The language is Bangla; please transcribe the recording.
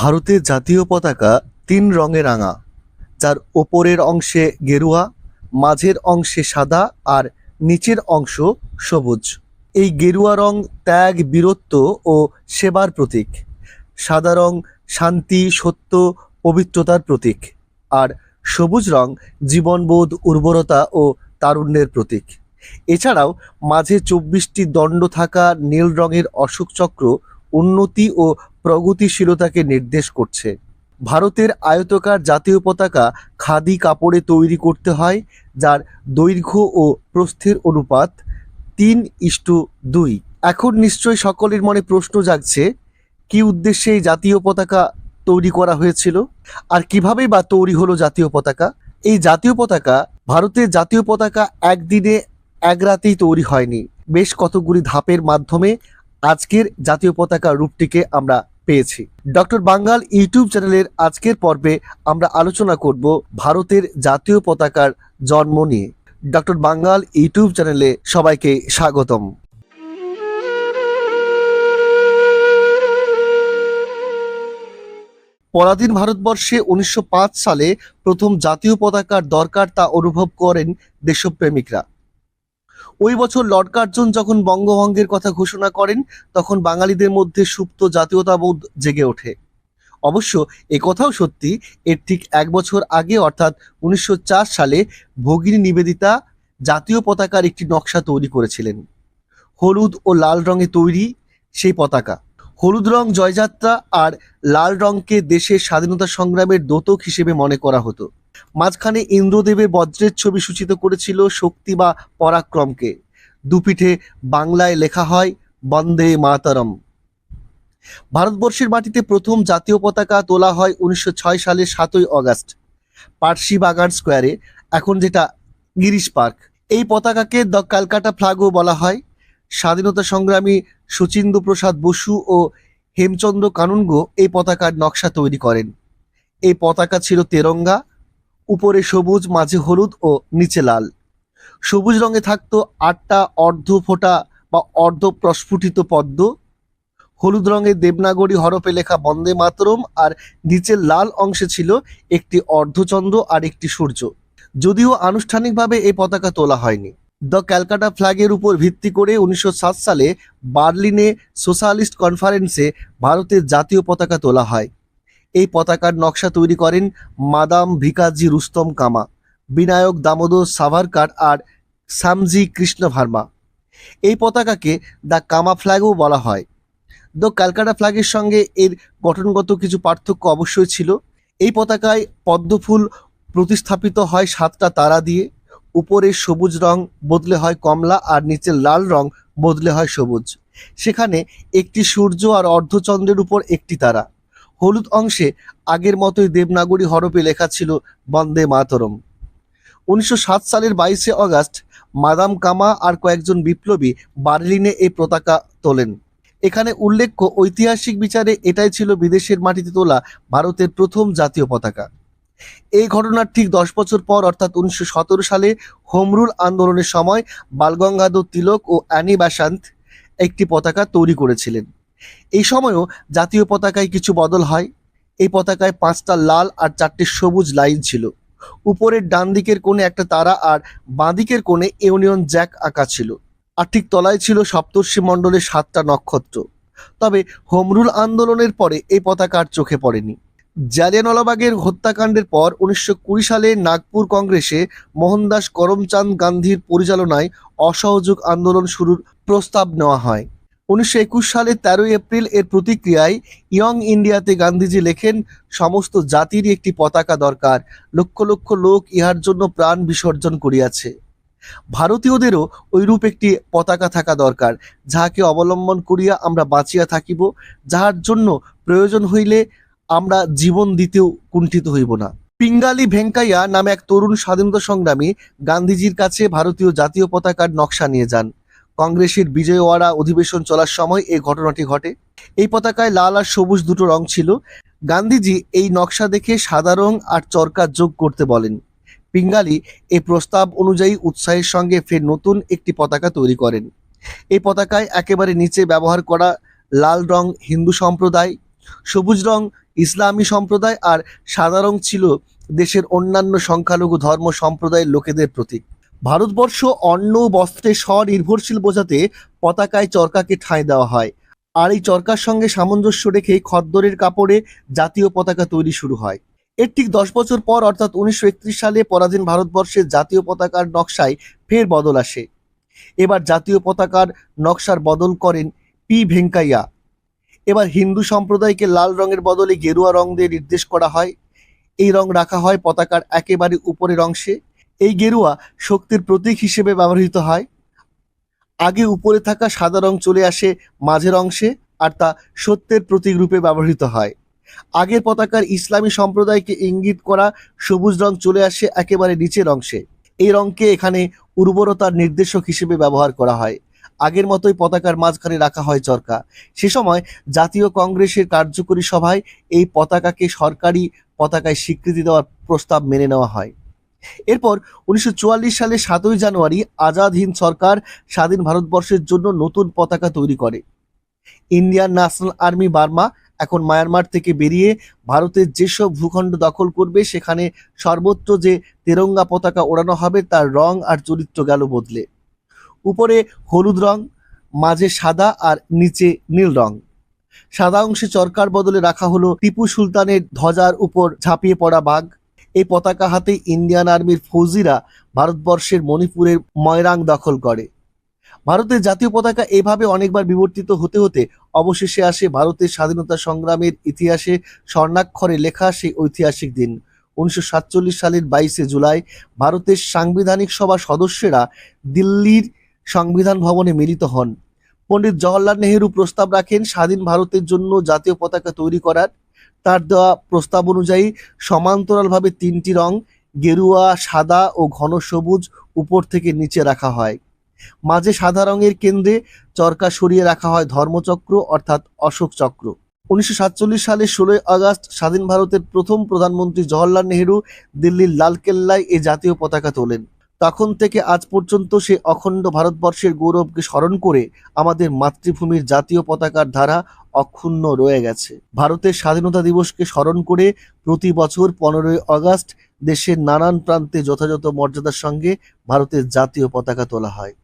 ভারতের জাতীয় পতাকা তিন রঙে রাঙা, যার ওপরের অংশে গেরুয়া, মাঝের অংশে সাদা আর নিচের অংশ সবুজ। এই গেরুয়া রং ত্যাগ, বীরত্ব ও সেবার প্রতীক। সাদা রং শান্তি, সত্য, পবিত্রতার প্রতীক। আর সবুজ রং জীবনবোধ, উর্বরতা ও তারুণ্যের প্রতীক। এছাড়াও মাঝে চব্বিশটি দণ্ড থাকা নীল রঙের অশোক চক্র, উন্নতি ও প্রগতিশীলতাকে নির্দেশ করছে। ভারতের আয়তকার জাতীয় পতাকা খাদি কাপড়ে তৈরি করতে হয়, যার দৈর্ঘ্য ও প্রস্থের অনুপাত তিন ইস্টু দুই। এখন নিশ্চয়ই সকলের মনে প্রশ্ন জাগছে, কি উদ্দেশ্যে এই জাতীয় পতাকা তৈরি করা হয়েছিল? আর কিভাবেই বা তৈরি হলো জাতীয় পতাকা? এই জাতীয় পতাকা ভারতের জাতীয় পতাকা একদিনে এক রাতেই তৈরি হয়নি। বেশ কতগুলি ধাপের মাধ্যমে আজকের জাতীয় পতাকা রূপটিকে আমরা পেয়েছি। ডক্টর বাঙ্গাল ইউটিউব চ্যানেলের আজকের পর্বে আমরা আলোচনা করব ভারতের জাতীয় পতাকার জন্ম নিয়ে। ডক্টর বাঙ্গাল ইউটিউব চ্যানেলে সবাইকে স্বাগতম। পরাধীন ভারতবর্ষে উনিশশো পাঁচ সালে প্রথম জাতীয় পতাকার দরকার তা অনুভব করেন দেশপ্রেমিকরা। ওই বছর লর্ড কার্জন যখন বঙ্গভঙ্গের কথা ঘোষণা করেন, তখন বাঙালিদের মধ্যে সুপ্ত জাতীয়তাবোধ জেগে ওঠে। অবশ্য এ কথাও সত্যি, এর ঠিক এক বছর আগে অর্থাৎ উনিশশো চার সালে ভগিনী নিবেদিতা জাতীয় পতাকার একটি নকশা তৈরি করেছিলেন। হলুদ ও লাল রঙে তৈরি সেই পতাকা। হলুদ রং জয়যাত্রা আর লাল রংকে দেশের স্বাধীনতা সংগ্রামের দোতক হিসেবে মনে করা হতো। মাঝখানে ইন্দ্রদেবের বজ্রের ছবি সূচিত করেছিল শক্তি বা পরাক্রমকে। দুপিঠে বাংলায় লেখা হয়, বন্দে মাতারম। ভারতবর্ষের মাটিতে প্রথম জাতীয় পতাকা তোলা হয় উনিশশো ছয় সালের সাতই অগাস্ট, পার্সি বাগান স্কোয়ারে, এখন যেটা গিরিশ পার্ক। এই পতাকাকে দ্য ক্যালকাটা ফ্ল্যাগও বলা হয়। স্বাধীনতা সংগ্রামী শচীন্দ্র প্রসাদ বসু ও হেমচন্দ্র কানুনগো এই পতাকার নকশা তৈরি করেন। এই পতাকা ছিল তেরঙ্গা উপরে সবুজ, মাঝে হলুদ ও নিচে লাল। সবুজ রঙে থাকতো আটটা অর্ধ ফোঁটা বা অর্ধ প্রস্ফুটিত পদ্ম। হলুদ রঙের দেবনাগরী হরফে লেখা বন্দে মাতরম আর নিচের লাল অংশে ছিল একটি অর্ধচন্দ্র আর একটি সূর্য। যদিও আনুষ্ঠানিকভাবে এই পতাকা তোলা হয়নি। দ্য ক্যালকাটা ফ্ল্যাগের উপর ভিত্তি করে উনিশশো সাত সালে বার্লিনে সোশ্যালিস্ট কনফারেন্সে ভারতের জাতীয় পতাকা তোলা হয়। এই পতাকার নকশা তৈরি করেন মাদাম ভিকাজি রুস্তম কামা, বিনায়ক দামোদর সাভারকার আর সামজি কৃষ্ণ ভার্মা এই পতাকাকে দ্য কামা ফ্ল্যাগও বলা হয়। দ্য ক্যালকাটা ফ্ল্যাগের সঙ্গে এর গঠনগত কিছু পার্থক্য অবশ্যই ছিল। এই পতাকায় পদ্মফুল প্রতিস্থাপিত হয় সাতটা তারা দিয়ে। উপরের সবুজ রং বদলে হয় কমলা আর নিচের লাল রং বদলে হয় সবুজ। সেখানে একটি সূর্য আর অর্ধচন্দ্রের উপর একটি তারা। হলুদ অংশে আগের মতোই দেবনাগরী হরপে লেখা ছিল বন্দে মাতরম। উনিশশো সাত সালের বাইশে অগাস্ট মাদাম কামা আর কয়েকজন বিপ্লবী বার্লিনে এই পতাকা তোলেন। এখানে উল্লেখ্য ঐতিহাসিক বিচারে এটাই ছিল বিদেশের মাটিতে তোলা ভারতের প্রথম জাতীয় পতাকা। এই ঘটনার ঠিক দশ বছর পর, অর্থাৎ উনিশশো সতেরো সালে হোমরুল আন্দোলনের সময়, বালগঙ্গাধর তিলক ও অ্যানি বাসান্ত একটি পতাকা তৈরি করেছিলেন। এই সময়ও জাতীয় পতাকায় কিছু বদল হয়। এই পতাকায় পাঁচটা লাল আর চারটে সবুজ লাইন ছিল। উপরের ডান দিকের কোণে একটা তারা আর বাঁ দিকের কোণে ইউনিয়ন জ্যাক আঁকা ছিল। আর ঠিক তলায় ছিল সপ্তর্ষি মণ্ডলের সাতটা নক্ষত্র। তবে হোমরুল আন্দোলনের পরে এই পতাকা আর চোখে পড়েনি। জালিয়ানওয়ালাবাগের হত্যাকাণ্ডের পর উনিশশো কুড়ি সালে নাগপুর কংগ্রেসে মোহনদাস করমচাঁদ গান্ধীর পরিচালনায় অসহযোগ আন্দোলন শুরুর প্রস্তাব নেওয়া হয়। উনিশশো সালের তেরোই এপ্রিল এর প্রতিক্রিয়ায় ইয়ং ইন্ডিয়াতে গান্ধীজি লেখেন, সমস্ত জাতিরই একটি পতাকা দরকার। লক্ষ লক্ষ লোক ইহার জন্য প্রাণ বিসর্জন করিয়াছে। ভারতীয়দেরও ঐরূপ একটি পতাকা থাকা দরকার, যাহাকে অবলম্বন করিয়া আমরা বাঁচিয়া থাকিব, যাহার জন্য প্রয়োজন হইলে আমরা জীবন দিতেও কুণ্ঠিত হইব না। পিঙ্গালি ভেঙ্কাইয়া নামে এক তরুণ স্বাধীনতা সংগ্রামী গান্ধীজির কাছে ভারতীয় জাতীয় পতাকার নকশা নিয়ে যান। কংগ্রেসের বিজয়ওয়াড়া অধিবেশন চলার সময় এই ঘটনাটি ঘটে। এই পতাকায় লাল আর সবুজ দুটো রং ছিল। গান্ধীজি এই নকশা দেখে সাদা রং আর চরকা যোগ করতে বলেন। পিঙ্গালি এই প্রস্তাব অনুযায়ী উৎসাহের সঙ্গে ফের নতুন একটি পতাকা তৈরি করেন। এই পতাকায় একেবারে নিচে ব্যবহার করা লাল রং হিন্দু সম্প্রদায়, সবুজ রং ইসলামী সম্প্রদায় আর সাদা রং ছিল দেশের অন্যান্য সংখ্যালঘু ধর্ম সম্প্রদায়ের লোকেদের প্রতীক। ভারতবর্ষ অন্ন বস্ত্রে স্বনির্ভরশীল বোঝাতে পতাকায় চরকাকে ঠাঁই দেওয়া হয়। আর এই চরকার সঙ্গে সামঞ্জস্য রেখে খদ্দরের কাপড়ে জাতীয় পতাকা তৈরি শুরু হয়। এর ঠিক দশ বছর পর, অর্থাৎ উনিশশো একত্রিশ সালে পরাধীন ভারতবর্ষের জাতীয় পতাকার নকশায় ফের বদল আসে। এবার জাতীয় পতাকার নকশার বদল করেন পি ভেঙ্কাইয়া। এবার হিন্দু সম্প্রদায়কে লাল রঙের বদলে গেরুয়া রং দিয়ে নির্দেশ করা হয়। এই রং রাখা হয় পতাকার একেবারে উপরের অংশে। এই গেরুয়া শক্তির প্রতীক হিসেবে ব্যবহৃত হয়। আগে উপরে থাকা সাদা রং চলে আসে মাঝের অংশে আর তা সত্যের প্রতীক রূপে ব্যবহৃত হয়। আগের পতাকার ইসলামী সম্প্রদায়কে ইঙ্গিত করা সবুজ রং চলে আসে একেবারে নিচের অংশে। এই রংকে এখানে উর্বরতার নির্দেশক হিসেবে ব্যবহার করা হয়। আগের মতোই পতাকার মাঝখানে রাখা হয় চরকা। সে সময় জাতীয় কংগ্রেসের কার্যকরী সভায় এই পতাকাকে সরকারি পতাকায় স্বীকৃতি দেওয়ার প্রস্তাব মেনে নেওয়া হয়। এরপর উনিশশো সালে সাতই জানুয়ারি আজাদ হিন্দ সরকার স্বাধীন ভারতবর্ষের জন্য নতুন পতাকা তৈরি করে। ইন্ডিয়ান ন্যাশনাল আর্মি বার্মা এখন মায়ানমার থেকে বেরিয়ে ভারতের যেসব ভূখণ্ড দখল করবে, সেখানে সর্বত্র যে তেরঙ্গা পতাকা ওড়ানো হবে, তার রং আর চরিত্র গেল বদলে। উপরে হলুদ রং, মাঝে সাদা আর নিচে নীল রং। সাদা অংশে চরকার বদলে রাখা হলো টিপু সুলতানের ধ্বজার উপর ঝাঁপিয়ে পড়া বাঘ। এই পতাকা হাতে ইন্ডিয়ান আর্মির ফৌজিরা ভারতবর্ষের মণিপুরের ময়রাং দখল করে। ভারতের জাতীয় পতাকা এভাবে অনেকবার বিবর্তিত হতে হতে অবশেষে আসে ভারতের স্বাধীনতা সংগ্রামের ইতিহাসে স্বর্ণাক্ষরে লেখা সেই ঐতিহাসিক দিন। উনিশশো সাতচল্লিশ সালের বাইশে জুলাই ভারতের সাংবিধানিক সভার সদস্যরা দিল্লির সংবিধান ভবনে মিলিত হন। পণ্ডিত জওয়াহরলাল নেহেরু প্রস্তাব রাখেন, স্বাধীন ভারতের জন্য জাতীয় পতাকা তৈরি করার। তার দেওয়া প্রস্তাব অনুযায়ী সমান্তরালভাবে তিনটি রং গেরুয়া, সাদা ও ঘন সবুজ উপর থেকে নিচে রাখা হয়। মাঝে সাদা রঙের কেন্দ্রে চরকা সরিয়ে রাখা হয় ধর্মচক্র, অর্থাৎ অশোক চক্র। উনিশশো সালের ষোলোই আগস্ট স্বাধীন ভারতের প্রথম প্রধানমন্ত্রী জওয়াহরলাল নেহেরু দিল্লির লালকেল্লায় এ জাতীয় পতাকা তোলেন। তখন থেকে আজ পর্যন্ত সে অখণ্ড ভারতবর্ষের গৌরবকে স্মরণ করে আমাদের মাতৃভূমির জাতীয় পতাকার ধারা অক্ষুণ্ণ রয়ে গেছে। ভারতের স্বাধীনতা দিবসকে স্মরণ করে প্রতি বছর পনেরোই আগস্ট দেশের নানান প্রান্তে যথাযথ মর্যাদার সঙ্গে ভারতের জাতীয় পতাকা তোলা হয়।